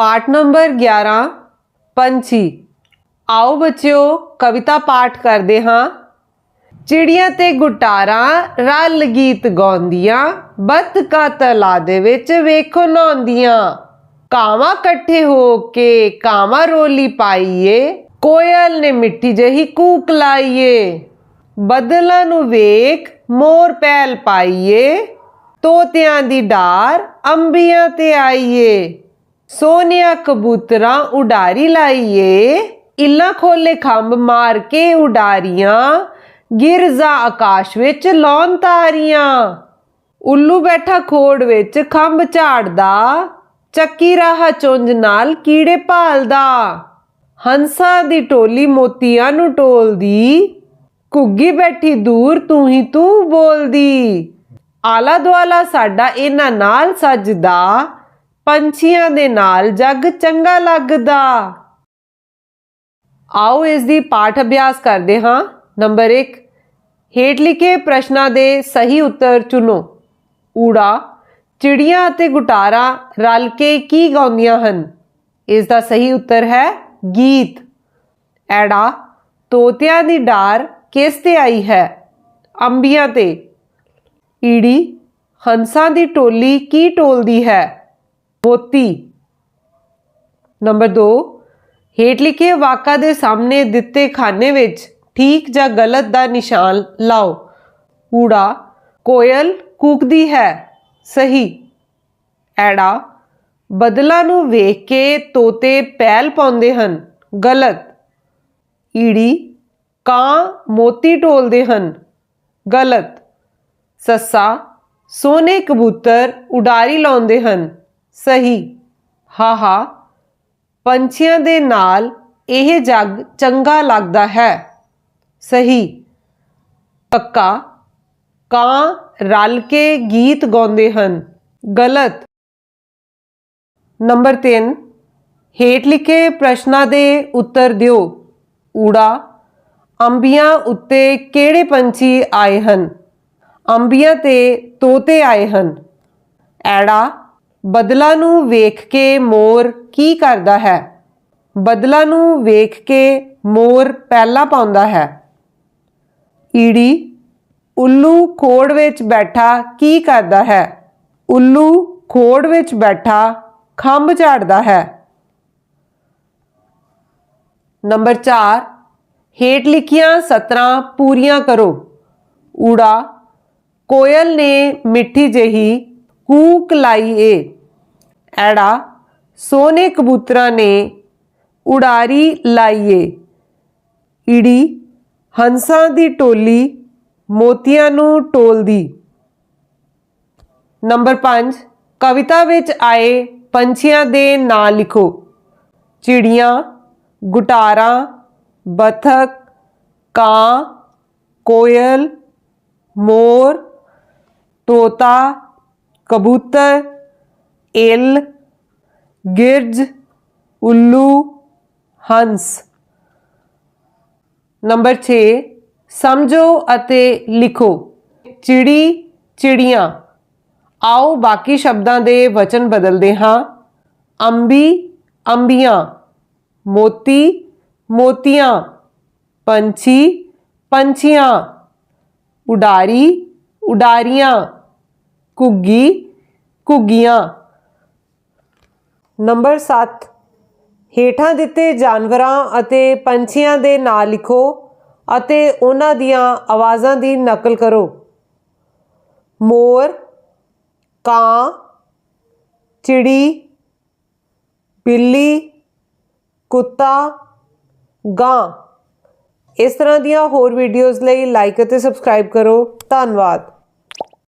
ਪਾਠ ਨੰਬਰ 11 ਪੰਛੀ। ਆਓ ਬੱਚਿਓ, ਕਵਿਤਾ ਪਾਠ ਕਰਦੇ ਹਾਂ। ਚਿੜੀਆਂ ਤੇ ਗੁਟਾਰਾਂ ਰਲ ਗੀਤ ਗਾਉਂਦੀਆਂ ਬੱਤਕਾਂ ਤਲਾ ਦੇ ਵਿੱਚ ਵੇਖੋ ਨਹਾਉਂਦੀਆਂ। ਕਾਵਾਂ ਇਕੱਠੇ ਹੋ ਕੇ ਕਾਵਾਂ ਰੋਲੀ ਪਾਈਏ, ਕੋਇਲ ਨੇ ਮਿੱਠੀ ਜਹੀ ਕੂਕ ਲਾਈਏ। ਬਦਲਾਂ ਨੂੰ ਵੇਖ ਮੋਰ ਪੈਲ ਪਾਈਏ, ਤੋਤਿਆਂ ਦੀ ਡਾਰ ਅੰਬੀਆਂ ਤੇ ਆਈਏ। ਸੋਨੀਆ ਕਬੂਤਰਾਂ ਉਡਾਰੀ ਲਾਈਏ। ਇੱਲਾਂ ਖੋਲੇ ਖੰਭ ਮਾਰ ਕੇ ਉਡਾਰੀਆਂ। ਗਿਰਜ਼ਾ ਆਕਾਸ਼ ਵਿੱਚ ਲੌਣ ਤਾਰੀਆਂ। ਉੱਲੂ ਬੈਠਾ ਖੋੜ ਵਿੱਚ ਖੰਭ ਝਾੜਦਾ। ਚੱਕੀ ਰਾਹ ਚੁੰਝ ਨਾਲ ਕੀੜੇ ਭਾਲਦਾ। ਹੰਸਾਂ ਦੀ ਟੋਲੀ ਮੋਤੀਆਂ ਨੂੰ ਟੋਲਦੀ। ਘੁੱਗੀ ਬੈਠੀ ਦੂਰ ਤੂੰ ਹੀ ਤੂੰ ਬੋਲਦੀ। ਆਲਾ ਦੁਆਲਾ ਸਾਡਾ ਇਹਨਾਂ ਨਾਲ ਸਜਦਾ। ਪੰਛੀਆਂ ਦੇ ਨਾਲ ਜੱਗ ਚੰਗਾ ਲੱਗਦਾ। ਆਓ ਇਸ ਦੀ ਪਾਠ ਅਭਿਆਸ ਕਰਦੇ ਹਾਂ। ਨੰਬਰ 1 ਹੇਠ ਲਿਖੇ ਪ੍ਰਸ਼ਨਾਂ ਦੇ ਸਹੀ ਉੱਤਰ ਚੁਣੋ। ਊੜਾ, ਚਿੜੀਆਂ ਅਤੇ ਗੁਟਾਰਾਂ ਰਲ ਕੇ ਕੀ ਗਾਉਂਦੀਆਂ ਹਨ? ਇਸ ਦਾ ਸਹੀ ਉੱਤਰ ਹੈ ਗੀਤ। ਐੜਾ, ਤੋਤਿਆਂ ਦੀ ਡਾਰ ਕਿਸ ਤੇ ਆਈ ਹੈ? ਅੰਬੀਆਂ ਤੇ। ਈੜੀ, ਹੰਸਾਂ ਦੀ ਟੋਲੀ ਕੀ ਟੋਲਦੀ ਹੈ? ਮੋਤੀ ਨੰਬਰ 2 ਹੇਠ ਲਿਖੇ ਵਾਕਾਂ ਦੇ ਸਾਹਮਣੇ ਦਿੱਤੇ ਖਾਨੇ ਵਿੱਚ ਠੀਕ ਜਾਂ ਗਲਤ ਦਾ ਨਿਸ਼ਾਨ ਲਾਓ। ਊੜਾ ਕੋਇਲ ਕੂਕਦੀ ਹੈ। ਸਹੀ। ਐੜਾ, ਬਦਲਾ ਨੂੰ ਵੇਖ ਕੇ ਤੋਤੇ ਪੈਲ ਪਾਉਂਦੇ ਹਨ। ਗਲਤ। ਈੜੀ, ਕਾਂ ਮੋਤੀ ਟੋਲਦੇ ਹਨ। ਗਲਤ। ਸੱਸਾ, ਸੋਨੇ ਕਬੂਤਰ ਉਡਾਰੀ ਲਾਉਂਦੇ ਹਨ। ਸਹੀ। ਹਾਹਾ, ਪੰਛੀਆਂ ਦੇ ਨਾਲ ਇਹ ਜੱਗ ਚੰਗਾ ਲੱਗਦਾ ਹੈ। ਸਹੀ। ਪੱਕਾ। ਕਾਂ ਰਲ ਕੇ ਗੀਤ ਗਾਉਂਦੇ ਹਨ। ਗਲਤ। ਨੰਬਰ 3 ਹੇਠ ਲਿਖੇ ਪ੍ਰਸ਼ਨਾਂ ਦੇ ਉੱਤਰ ਦਿਓ। ਊੜਾ। ਅੰਬੀਆਂ ਉੱਤੇ ਕਿਹੜੇ ਪੰਛੀ ਆਏ ਹਨ? ਅੰਬੀਆਂ ਤੇ ਤੋਤੇ ਆਏ ਹਨ। ਐੜਾ। ਬਦਲਾ ਨੂੰ ਵੇਖ ਕੇ ਮੋਰ ਕੀ ਕਰਦਾ ਹੈ? ਬਦਲਾ ਨੂੰ ਵੇਖ ਕੇ ਮੋਰ ਪਹਿਲਾ ਪਾਉਂਦਾ ਹੈ। ਈੜੀ, ਉੱਲੂ ਖੋੜ ਵਿੱਚ ਬੈਠਾ ਕੀ ਕਰਦਾ ਹੈ? ਉੱਲੂ ਖੋੜ ਵਿੱਚ ਬੈਠਾ ਖੰਭ ਝਾੜਦਾ ਹੈ। ਨੰਬਰ 4 ਹੇਠ ਲਿਖੀਆਂ ਸਤਰਾਂ ਪੂਰੀਆਂ ਕਰੋ। ਊੜਾ, ਕੋਇਲ ਨੇ ਮਿੱਠੀ ਜਹੀ ਕੂਕ ਲਾਈਏ ਐੜਾ ਸੋਨੇ ਕਬੂਤਰਾਂ ਨੇ ਉਡਾਰੀ ਲਾਈਏ ਈੜੀ ਹੰਸਾਂ ਦੀ ਟੋਲੀ ਮੋਤੀਆਂ ਨੂੰ ਟੋਲਦੀ। ਨੰਬਰ 5 ਕਵਿਤਾ ਵਿੱਚ ਆਏ ਪੰਛੀਆਂ ਦੇ ਨਾਂ ਲਿਖੋ। ਚਿੜੀਆਂ, ਗੁਟਾਰਾਂ, ਬਥਕ, ਕਾਂ, ਕੋਇਲ, ਮੋਰ, ਤੋਤਾ ਕਬੂਤਰ ਇਲ ਗਿਰਜ ਉੱਲੂ ਹੰਸ ਨੰਬਰ 6 ਸਮਝੋ ਅਤੇ ਲਿਖੋ ਚਿੜੀ ਚਿੜੀਆਂ ਆਓ ਬਾਕੀ ਸ਼ਬਦਾਂ ਦੇ ਵਚਨ ਬਦਲਦੇ ਹਾਂ ਅੰਬੀ ਅੰਬੀਆਂ ਮੋਤੀ ਮੋਤੀਆਂ ਪੰਛੀ ਪੰਛੀਆਂ ਉਡਾਰੀ ਉਡਾਰੀਆਂ ਘੁੱਗੀ, ਘੁੱਗੀਆਂ। ਨੰਬਰ 7 ਹੇਠਾਂ ਦਿੱਤੇ ਜਾਨਵਰਾਂ ਅਤੇ ਪੰਛੀਆਂ ਦੇ ਨਾਂ ਲਿਖੋ ਅਤੇ ਉਹਨਾਂ ਦੀਆਂ ਆਵਾਜ਼ਾਂ ਦੀ ਨਕਲ ਕਰੋ। ਮੋਰ, ਕਾਂ, ਚਿੜੀ, ਬਿੱਲੀ, ਕੁੱਤਾ, ਗਾਂ। ਇਸ ਤਰ੍ਹਾਂ ਦੀਆਂ ਹੋਰ ਵੀਡੀਓਜ਼ ਲਈ ਲਾਈਕ ਅਤੇ ਸਬਸਕ੍ਰਾਈਬ ਕਰੋ। ਧੰਨਵਾਦ।